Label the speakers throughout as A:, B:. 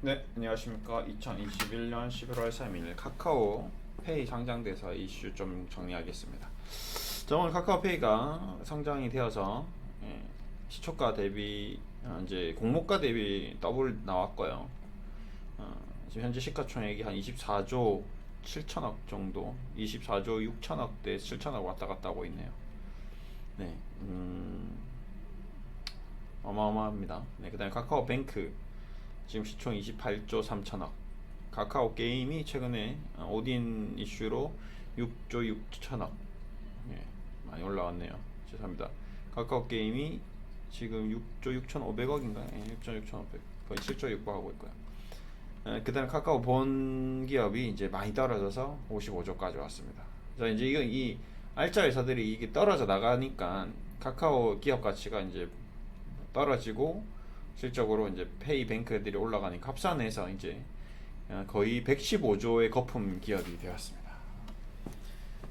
A: 네, 안녕하십니까. 2021년 11월 3일 카카오 페이 상장돼서 이슈 좀 정리하겠습니다. 자, 오늘 카카오페이가 상장이 되어서 예, 시초가 대비 어, 이제 공모가 대비 더블 나왔고요. 어, 지금 현재 시가총액이 한 24조 7천억 정도, 24조 6천억 대 7천억 왔다 갔다 하고 있네요. 네, 음, 어마어마합니다. 네, 그다음에 카카오뱅크 지금 시총 28조 3천억. 카카오 게임이 최근에 어, 오딘 이슈로 6조 6천억. 예, 많이 올라왔네요. 죄송합니다. 카카오 게임이 지금 6조 6,500억인가요? 예, 6조 6,500. 거의 7조 육박하고 있고요. 예, 그다음에 카카오 본 기업이 이제 많이 떨어져서 55조까지 왔습니다. 자, 이제 이거 이 알짜 회사들이 이게 떨어져 나가니까 카카오 기업 가치가 이제 떨어지고 실적으로 이제 페이 뱅크들이 올라가니까 합산해서 이제 어, 거의 115조의 거품 기업이 되었습니다.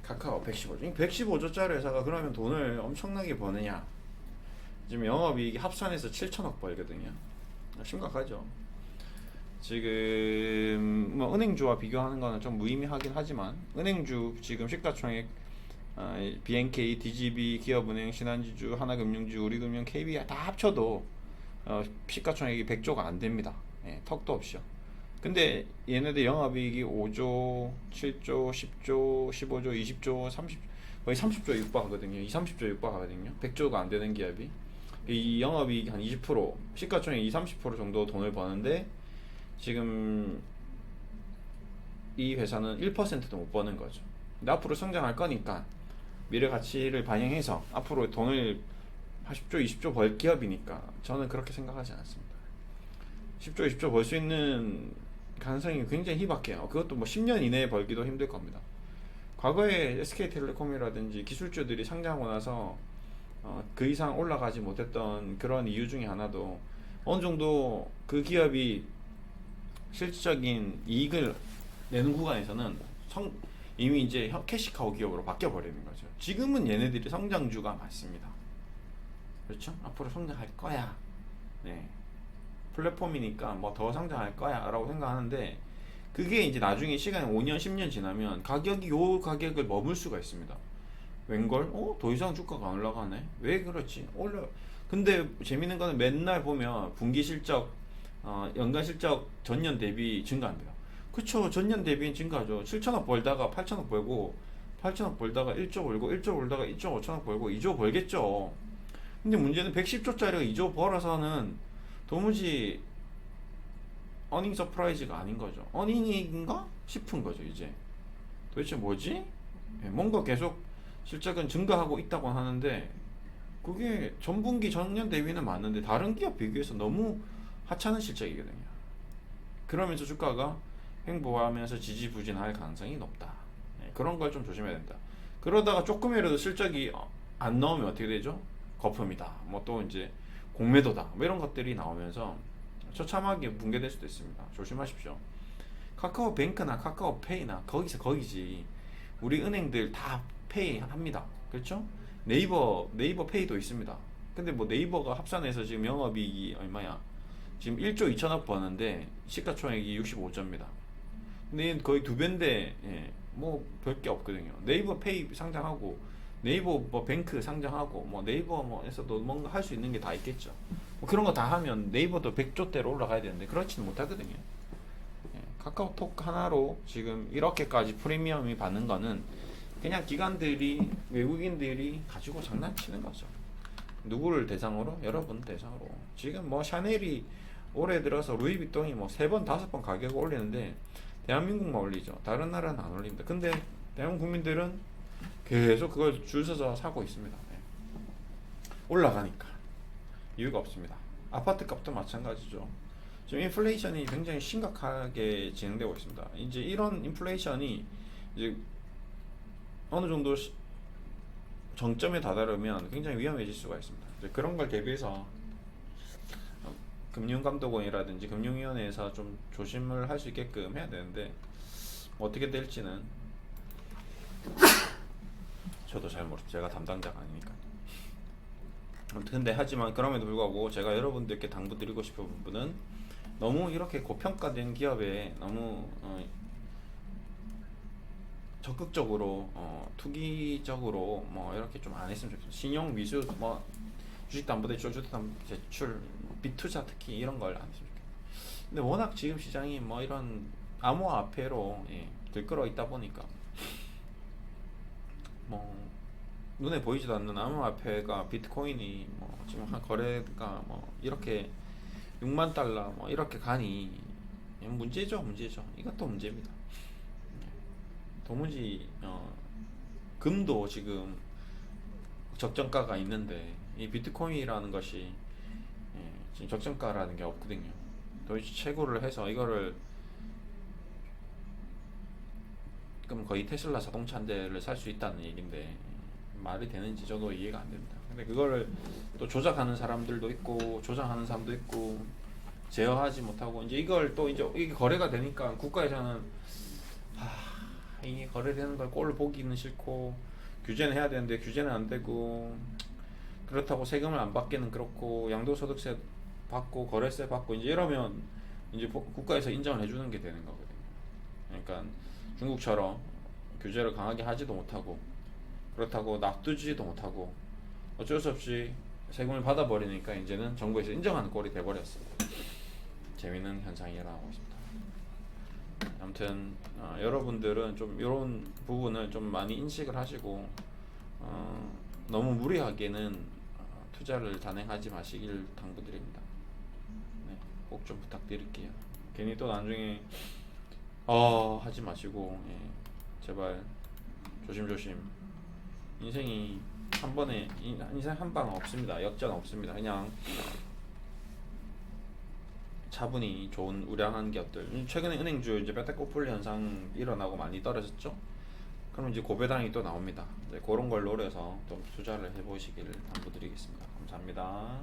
A: 카카오 115조. 115조짜리 회사가 그러면 돈을 엄청나게 버느냐? 지금 영업이익이 합산해서 7천억 벌거든요. 심각하죠. 지금 뭐 은행주와 비교하는 거는 좀 무의미하긴 하지만 은행주 지금 시가총액 어, BNK, DGB, 기업은행, 신한지주, 하나금융주, 우리금융, KB 다 합쳐도 어, 시가총액이 100조가 안 됩니다. 예, 턱도 없이요. 근데 얘네들 영업이익이 5조, 7조, 10조, 15조, 20조, 30 거의 30조 육박하거든요. 2, 30조 육박하거든요. 100조가 안 되는 기업이 이 영업이익 한 20%, 시가총액 2, 30% 정도 돈을 버는데 지금 이 회사는 1%도 못 버는 거죠. 근데 앞으로 성장할 거니까 미래 가치를 반영해서 앞으로 돈을 10조, 20조 벌 기업이니까 저는 그렇게 생각하지 않습니다. 10조, 20조 벌 수 있는 가능성이 굉장히 희박해요. 그것도 뭐 10년 이내에 벌기도 힘들 겁니다. 과거에 SK텔레콤이라든지 기술주들이 상장하고 나서 어, 그 이상 올라가지 못했던 그런 이유 중에 하나도 어느 정도 그 기업이 실질적인 이익을 내는 구간에서는 성, 이미 이제 혀- 캐시카우 기업으로 바뀌어 버리는 거죠. 지금은 얘네들이 성장주가 맞습니다. 그렇죠? 앞으로 성장할 거야. 네. 플랫폼이니까 뭐 더 성장할 거야 라고 생각하는데 그게 이제 나중에 시간이 5년, 10년 지나면 가격이 요 가격을 머물 수가 있습니다. 웬걸? 어? 더 이상 주가가 안 올라가네? 왜 그렇지? 올라. 근데 재밌는 거는 맨날 보면 분기 실적, 어, 연간 실적 전년 대비 증가합니다. 그쵸. 전년 대비 증가하죠. 7천억 벌다가 8천억 벌고, 8천억 벌다가 1조 벌고, 1조 벌다가 2조 5천억 벌고, 2조 벌겠죠. 근데 문제는 110조짜리가 2조 벌어서는 도무지 어닝 서프라이즈가 아닌 거죠. 어닝인가 싶은 거죠, 이제. 도대체 뭐지? 예, 뭔가 계속 실적은 증가하고 있다고 하는데 그게 전분기 전년 대비는 맞는데 다른 기업 비교해서 너무 하찮은 실적이거든요. 그러면서 주가가 횡보하면서 지지부진할 가능성이 높다. 예, 그런 걸 좀 조심해야 된다. 그러다가 조금이라도 실적이 어, 안 나오면 어떻게 되죠? 거품이다. 뭐 또 이제 공매도다. 뭐 이런 것들이 나오면서 처참하게 붕괴될 수도 있습니다. 조심하십시오. 카카오뱅크나 카카오페이나 거기서 거기지. 우리 은행들 다 페이 합니다. 그렇죠? 네이버 네이버 페이도 있습니다. 근데 뭐 네이버가 합산해서 지금 영업이익이 얼마야? 지금 1조 2천억 버는데 시가총액이 65조입니다. 근데 거의 두 배인데 예, 뭐 별 게 없거든요. 네이버 페이 상장하고 네이버 뭐 뱅크 상장하고 뭐 네이버 뭐에서도 뭔가 할 수 있는 게 다 있겠죠. 뭐 그런 거 다 하면 네이버도 100조대로 올라가야 되는데 그렇지는 못하거든요. 예, 카카오톡 하나로 지금 이렇게까지 프리미엄이 받는 거는 그냥 기관들이 외국인들이 가지고 장난치는 거죠. 누구를 대상으로? 여러분 대상으로. 지금 뭐 샤넬이 올해 들어서 루이비통이 뭐 세 번 다섯 번 가격을 올리는데 대한민국만 올리죠. 다른 나라는 안 올립니다. 근데 대한민국 국민들은 계속 그걸 줄 서서 사고 있습니다. 네. 올라가니까 이유가 없습니다. 아파트 값도 마찬가지죠. 지금 인플레이션이 굉장히 심각하게 진행되고 있습니다. 이제 이런 인플레이션이 이제 어느 정도 시- 정점에 다다르면 굉장히 위험해질 수가 있습니다. 그런 걸 대비해서 어, 금융감독원이라든지 금융위원회에서 좀 조심을 할 수 있게끔 해야 되는데 어떻게 될지는 저도 잘 모르. 제가 담당자가 아니니까. 근데 하지만 그럼에도 불구하고 제가 여러분들께 당부드리고 싶은 부분은 너무 이렇게 고평가된 기업에 너무 어, 적극적으로 어, 투기적으로 뭐 이렇게 좀 안 했으면 좋겠어요. 신용 미수 뭐 주식 담보 대출, 주택 담보 대출, 비투자 특히 이런 걸 안 했으면 좋겠어요. 근데 워낙 지금 시장이 뭐 이런 암호화폐로 예, 들끓어 있다 보니까 뭐 눈에 보이지도 않는 암호화폐가 비트코인이 뭐 지금 한 거래가 뭐 이렇게 6만 달러 뭐 이렇게 가니 문제죠 문제죠. 이것도 문제입니다. 도무지 어, 금도 지금 적정가가 있는데 이 비트코인이라는 것이 예, 지금 적정가라는 게 없거든요. 도대체 채굴을 해서 이거를 그럼 거의 테슬라 자동차 한 대를 살 수 있다는 얘긴데 말이 되는지 저도 이해가 안 됩니다. 근데 그거를 또 조작하는 사람들도 있고 조장하는 사람도 있고 제어하지 못하고 이제 이걸 또 이제 이게 거래가 되니까 국가에서는 하, 이게 거래되는 걸 꼴을 보기는 싫고 규제는 해야 되는데 규제는 안 되고 그렇다고 세금을 안 받기는 그렇고 양도소득세 받고 거래세 받고 이제 이러면 이제 보- 국가에서 인정을 해주는 게 되는 거거든요. 그러니까 중국처럼 규제를 강하게 하지도 못하고 그렇다고 놔두지도 못하고 어쩔 수 없이 세금을 받아버리니까 이제는 정부에서 인정하는 꼴이 돼버렸어요. 재미있는 현상이 일어나고 있습니다. 아무튼 어, 여러분들은 좀 이런 부분을 좀 많이 인식을 하시고 어, 너무 무리하게는 어, 투자를 단행하지 마시길 당부드립니다. 네, 꼭 좀 부탁드릴게요. 괜히 또 나중에 어 하지 마시고 예, 제발 조심조심. 인생이 한 번에 인- 인생 한 방 없습니다. 역전 없습니다. 그냥 차분히 좋은 우량한 기업들. 음, 최근에 은행주 이제 베타코폴리 현상 일어나고 많이 떨어졌죠? 그럼 이제 고배당이 또 나옵니다. 이제 그런 걸 노려서 좀 투자를 해보시기를 당부드리겠습니다. 감사합니다